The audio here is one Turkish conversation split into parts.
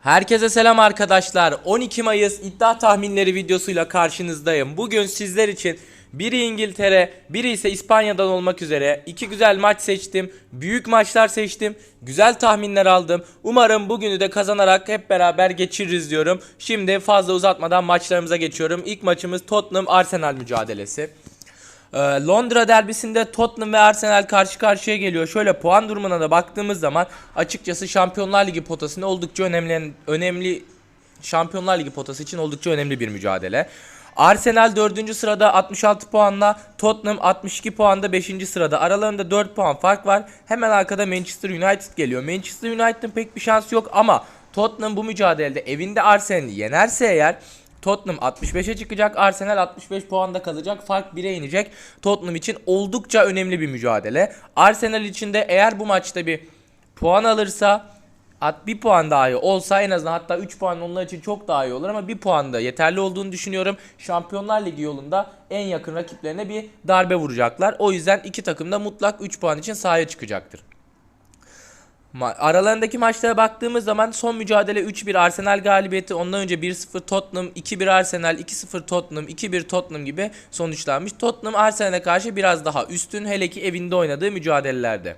Herkese selam arkadaşlar. 12 Mayıs iddia tahminleri videosuyla karşınızdayım. Bugün sizler için biri İngiltere, biri ise İspanya'dan olmak üzere iki güzel maç seçtim. Büyük maçlar seçtim. Güzel tahminler aldım. Umarım bugünü de kazanarak hep beraber geçiririz diyorum. Şimdi fazla uzatmadan maçlarımıza geçiyorum. İlk maçımız Tottenham Arsenal mücadelesi. Ee, Londra derbisinde Tottenham ve Arsenal karşı karşıya geliyor. Şöyle puan durumuna da baktığımız zaman açıkçası Şampiyonlar Ligi potasında oldukça önemli önemli Şampiyonlar Ligi potası için oldukça önemli bir mücadele. Arsenal 4. sırada 66 puanla, Tottenham 62 puanda 5. sırada. Aralarında 4 puan fark var. Hemen arkada Manchester United geliyor. Manchester United'ın pek bir şansı yok ama Tottenham bu mücadelede evinde Arsenal'i yenerse eğer Tottenham 65'e çıkacak. Arsenal 65 puanda kalacak. Fark 1'e inecek. Tottenham için oldukça önemli bir mücadele. Arsenal için de eğer bu maçta bir puan alırsa at bir puan daha iyi olsa en azından hatta 3 puan onlar için çok daha iyi olur ama bir puan da yeterli olduğunu düşünüyorum. Şampiyonlar Ligi yolunda en yakın rakiplerine bir darbe vuracaklar. O yüzden iki takım da mutlak 3 puan için sahaya çıkacaktır. Ma- aralarındaki maçlara baktığımız zaman son mücadele 3-1 Arsenal galibiyeti ondan önce 1-0 Tottenham 2-1 Arsenal 2-0 Tottenham 2-1 Tottenham gibi sonuçlanmış. Tottenham Arsenal'e karşı biraz daha üstün hele ki evinde oynadığı mücadelelerde.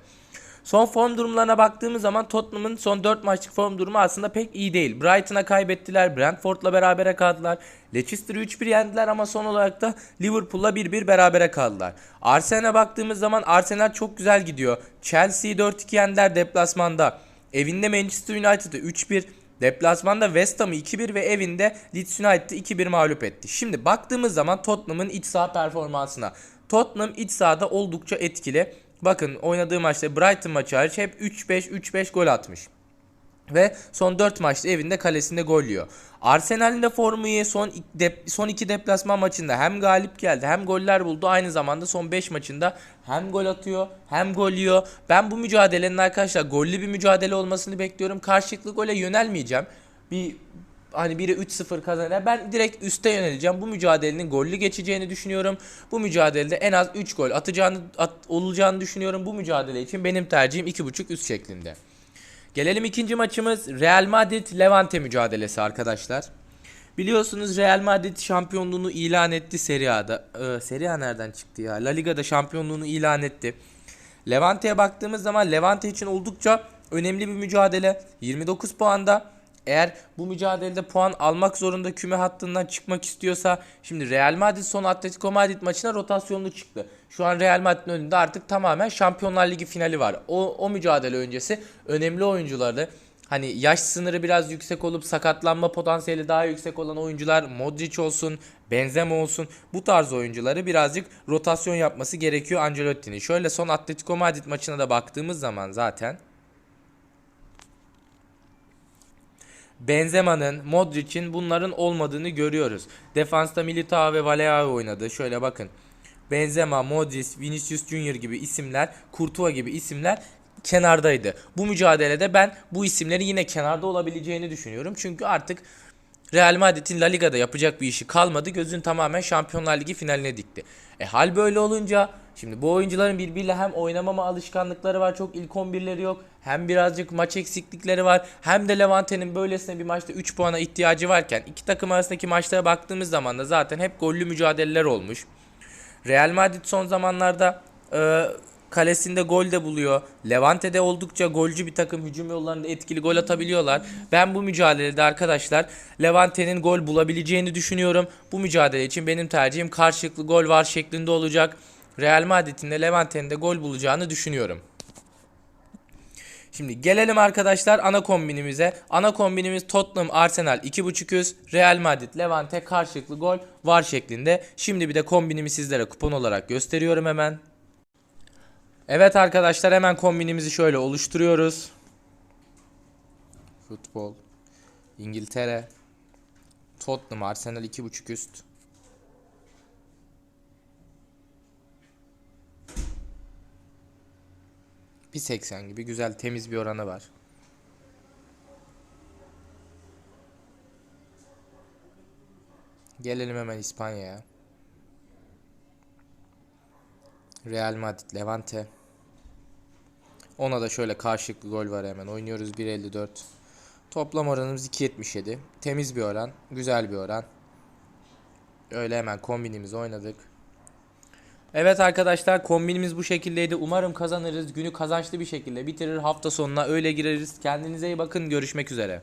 Son form durumlarına baktığımız zaman Tottenham'ın son 4 maçlık form durumu aslında pek iyi değil. Brighton'a kaybettiler, Brentford'la berabere kaldılar. Leicester'ı 3-1 yendiler ama son olarak da Liverpool'la 1-1 berabere kaldılar. Arsenal'e baktığımız zaman Arsenal çok güzel gidiyor. Chelsea'yi 4-2 yendiler deplasmanda. Evinde Manchester United'ı 3-1, Deplasmanda West Ham'ı 2-1 ve evinde Leeds United'ı 2-1 mağlup etti. Şimdi baktığımız zaman Tottenham'ın iç saha performansına. Tottenham iç sahada oldukça etkili. Bakın oynadığı maçta Brighton maçı hariç hep 3-5 3-5 gol atmış. Ve son 4 maçta evinde kalesinde gol yiyor. Arsenal'in de formu iyi. Son, dep- son 2 deplasman maçında hem galip geldi hem goller buldu. Aynı zamanda son 5 maçında hem gol atıyor hem gol yiyor. Ben bu mücadelenin arkadaşlar gollü bir mücadele olmasını bekliyorum. Karşılıklı gole yönelmeyeceğim. Bir hani biri 3-0 kazanır. Ben direkt üste yöneleceğim. Bu mücadelenin gollü geçeceğini düşünüyorum. Bu mücadelede en az 3 gol atacağını at, olacağını düşünüyorum. Bu mücadele için benim tercihim 2.5 üst şeklinde. Gelelim ikinci maçımız Real Madrid Levante mücadelesi arkadaşlar. Biliyorsunuz Real Madrid şampiyonluğunu ilan etti Serie A'da. Ee, Serie A nereden çıktı ya? La Liga'da şampiyonluğunu ilan etti. Levante'ye baktığımız zaman Levante için oldukça önemli bir mücadele. 29 puanda. Eğer bu mücadelede puan almak zorunda küme hattından çıkmak istiyorsa şimdi Real Madrid son Atletico Madrid maçına rotasyonlu çıktı. Şu an Real Madrid'in önünde artık tamamen Şampiyonlar Ligi finali var. O, o mücadele öncesi önemli oyuncuları hani yaş sınırı biraz yüksek olup sakatlanma potansiyeli daha yüksek olan oyuncular Modric olsun, Benzema olsun bu tarz oyuncuları birazcık rotasyon yapması gerekiyor Ancelotti'nin. Şöyle son Atletico Madrid maçına da baktığımız zaman zaten Benzema'nın, Modric'in bunların olmadığını görüyoruz. Defansta Militao ve Valleao oynadı. Şöyle bakın. Benzema, Modric, Vinicius Junior gibi isimler, Courtois gibi isimler kenardaydı. Bu mücadelede ben bu isimlerin yine kenarda olabileceğini düşünüyorum. Çünkü artık Real Madrid'in La Liga'da yapacak bir işi kalmadı. Gözün tamamen Şampiyonlar Ligi finaline dikti. E hal böyle olunca şimdi bu oyuncuların birbiriyle hem oynamama alışkanlıkları var. Çok ilk 11'leri yok. Hem birazcık maç eksiklikleri var. Hem de Levante'nin böylesine bir maçta 3 puana ihtiyacı varken iki takım arasındaki maçlara baktığımız zaman da zaten hep gollü mücadeleler olmuş. Real Madrid son zamanlarda e, kalesinde gol de buluyor. Levante'de oldukça golcü bir takım hücum yollarında etkili gol atabiliyorlar. Ben bu mücadelede arkadaşlar Levante'nin gol bulabileceğini düşünüyorum. Bu mücadele için benim tercihim karşılıklı gol var şeklinde olacak. Real Madrid'in de Levante'nin de gol bulacağını düşünüyorum. Şimdi gelelim arkadaşlar ana kombinimize. Ana kombinimiz Tottenham Arsenal 2.5 üst, Real Madrid Levante karşılıklı gol var şeklinde. Şimdi bir de kombinimi sizlere kupon olarak gösteriyorum hemen. Evet arkadaşlar hemen kombinimizi şöyle oluşturuyoruz. Futbol, İngiltere, Tottenham Arsenal 2.5 üst. Bir 80 gibi güzel temiz bir oranı var. Gelelim hemen İspanya'ya. Real Madrid, Levante. Ona da şöyle karşılıklı gol var hemen. Oynuyoruz 1.54. Toplam oranımız 2.77. Temiz bir oran. Güzel bir oran. Öyle hemen kombinimizi oynadık. Evet arkadaşlar kombinimiz bu şekildeydi. Umarım kazanırız. Günü kazançlı bir şekilde bitirir. Hafta sonuna öyle gireriz. Kendinize iyi bakın. Görüşmek üzere.